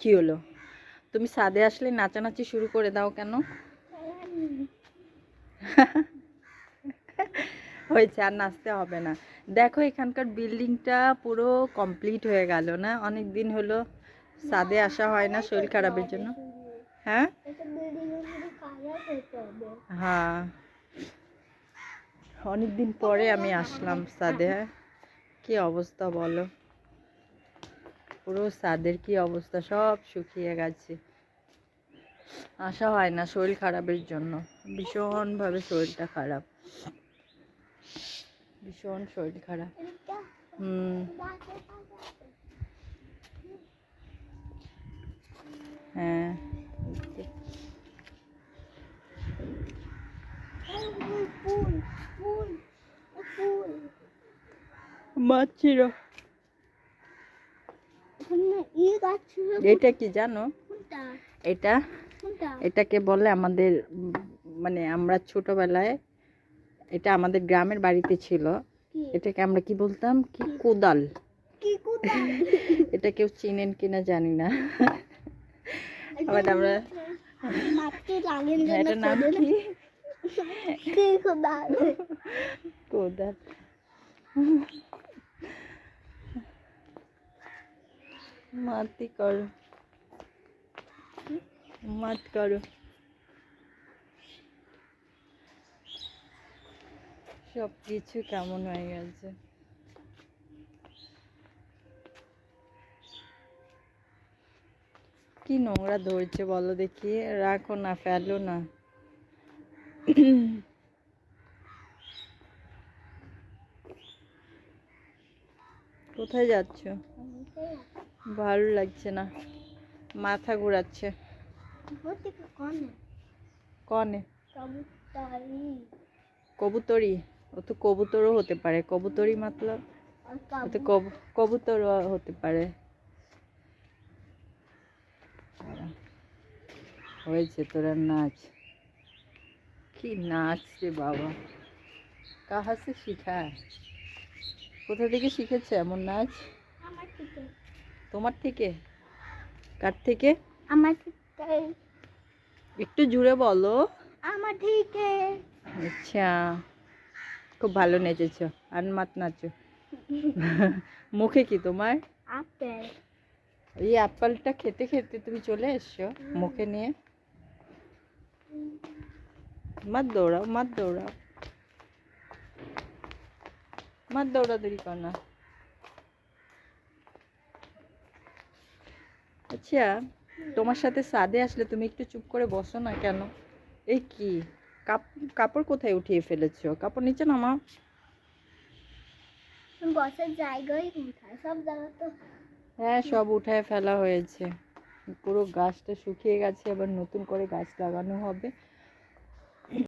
কি হলো? তুমি সাদে আসলে নাচানাচি শুরু করে দাও কেন? হয়েছে, আর নাচতে হবে না। দেখো, এখানকার বিল্ডিংটা পুরো কমপ্লিট হয়ে গেল না? অনেক দিন হলো সাদে আসা হয় না শরীর খারাপের জন্য। হ্যাঁ? হ্যাঁ। অনেক দিন পরে আমি আসলাম সাদে হ্যাঁ? কি অবস্থা বলো? পুরো সাদের কি অবস্থা? সব শুকিয়ে গেছে। আসা হয় না শরীর খারাপের জন্য। ভীষণভাবে শরীরটা খারাপ। ভীষণ শরীর খারাপ। হুম। হ্যাঁ। ফুল ফুল ফুল ফুল মাছ ছিল ওখানে ই গাছ ছিল এটা কি জানো? এটা এটাকে বলে আমাদের মানে আমরা ছোটবেলায় এটা আমাদের গ্রামের বাড়িতে ছিল। এটাকে আমরা কি বলতাম? কি কোদাল। এটা কেউ চিনেন কিনা জানি না। আবার আমরা হ্যাঁ, এটার নাম কি কি? কোথায় কোদাল। মাতি করো। মাত করো। সব কিছু কেমন হয়ে গেছে? কি নোংরা ধরছে বলো দেখি? রাখো না, ফেলো না। কোথায় যাচ্ছ? ভালো লাগছে না। মাথা ঘোরাচ্ছে। কনে? কবুতরি। কবুতরি? ও তো কবুতরও হতে পারে। কবুতরি মতলব আর ও কবুতরও হতে পারে। হয়েছে তোরা নাচ। কি নাচ রে বাবা। কাহা সে শিখা কোথা থেকে শিখেছে এমন নাচ? আমার তোমার থেকে? কার থেকে? আমার থেকে। একটু জুড়ে বলো। আমার থেকে। আচ্ছা খুব ভালো নেচেছো আর মাত নাচো। মুখে কি তোমার? আপেল। এই অ্যাপেলটা খেতে খেতে তুমি চলে এসছো মুখে নিয়ে। মাত দৌড়াও মাত দৌড়াও। মাত দৌড়াদৌড়ি কর না। আচ্ছা তোমার সাথে সাদে আসলে তুমি একটু চুপ করে বসো না কেন? এই কি? কাপ কাপড় কোথায় উঠিয়ে ফেলেছো? কাপড় নিচে নামাও। বসার জায়গায় সব জায়গা তো হ্যাঁ সব উঠায় ফেলা হয়েছে। পুরো গাছটা শুকিয়ে গেছে আবার নতুন করে গাছ লাগানো হবে।